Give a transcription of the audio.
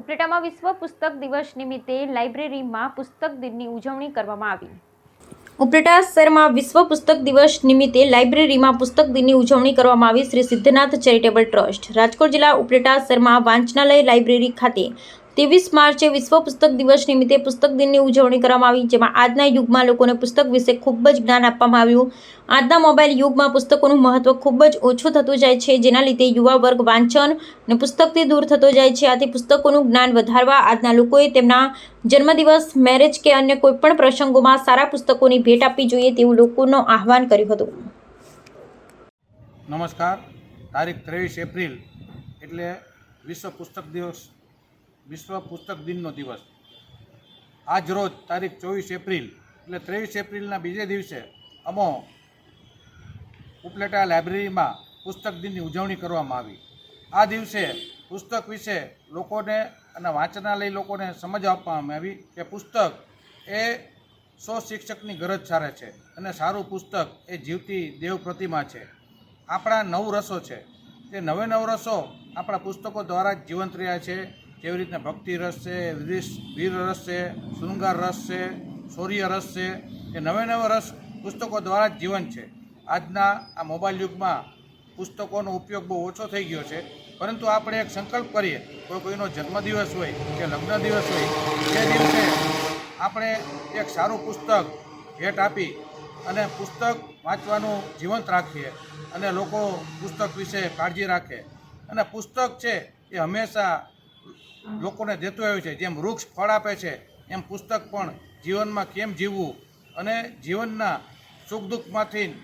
ઉપલેટામાં વિશ્વ પુસ્તક દિવસ નિમિત્તે લાઇબ્રેરીમાં પુસ્તક દિનની ઉજવણી કરવામાં આવી. ઉપલેટા શહેરમાં વિશ્વ પુસ્તક દિવસ નિમિત્તે લાઇબ્રેરીમાં પુસ્તક દિનની ઉજવણી કરવામાં આવી શ્રી સિદ્ધનાથ ચેરિટેબલ ટ્રસ્ટ. રાજકોટ જિલ્લા ઉપલેટા શહેરમાં વાંચનાલય લાઇબ્રેરી ખાતે ત્રેવીસ માર્ચે વિશ્વ પુસ્તક દિવસ નિમિત્તે પુસ્તક દિનની ઉજવણી કરવામાં આવી, જેમાં આજના યુગમાં લોકોને પુસ્તક વિશે ખૂબ જ જ્ઞાન આપવામાં આવ્યું. આજના મોબાઈલ યુગમાં પુસ્તકોનું મહત્વ ખૂબ જ ઓછું થતું જાય છે, જેના લીધે યુવા વર્ગ વાંચન અને પુસ્તકથી દૂર થતો જાય છે. આથી પુસ્તકોનું જ્ઞાન વધારવા આજના લોકોએ તેમના જન્મદિવસ, મેરેજ કે અન્ય કોઈપણ પ્રસંગોમાં સારા પુસ્તકોની ભેટ આપવી જોઈએ તેવું લોકોનું આહવાન કર્યું હતું. નમસ્કાર. તારીખ ત્રેવીસ એપ્રિલ એટલે વિશ્વ પુસ્તક દિવસ વિશ્વ પુસ્તક દિનનો દિવસ. આજ રોજ તારીખ ચોવીસ એપ્રિલ, એટલે ત્રેવીસ એપ્રિલના બીજે દિવસે અમો ઉપલેટા લાઇબ્રેરીમાં પુસ્તક દિનની ઉજવણી કરવામાં આવી. આ દિવસે પુસ્તક વિશે લોકોને અને વાંચનાલય લોકોને સમજ આપવામાં આવી કે પુસ્તક એ સો શિક્ષકની ગરજ સારે છે અને સારું પુસ્તક એ જીવતી દેવ પ્રતિમા છે. આપણા નવ રસો છે. તે નવે નવ રસો આપણા પુસ્તકો દ્વારા જીવંત રહ્યા છે. જેવી રીતના ભક્તિ રસ છે વીર- વીર રસ છે, શૃંગાર રસ છે, શૌર્ય રસ છે, એ નવે નવા રસ પુસ્તકો દ્વારા જ જીવન છે. આજના આ મોબાઈલ યુગમાં પુસ્તકોનો ઉપયોગ બહુ ઓછો થઈ ગયો છે. પરંતુ આપણે એક સંકલ્પ કરીએ, કોઈ કોઈનો જન્મદિવસ હોય કે લગ્ન દિવસ હોય તે દિવસે આપણે એક સારું પુસ્તક ભેટ આપી અને પુસ્તક વાંચવાનું જીવંત રાખીએ અને લોકો પુસ્તક વિશે કાળજી રાખે. અને પુસ્તક છે એ હંમેશા લોકોને દેતો આવ્યું છે, જેમ વૃક્ષ ફળ આપે છે, એમ પુસ્તક પણ જીવનમાં કેમ જીવવું? અને જીવનના સુખ દુઃખમાંથી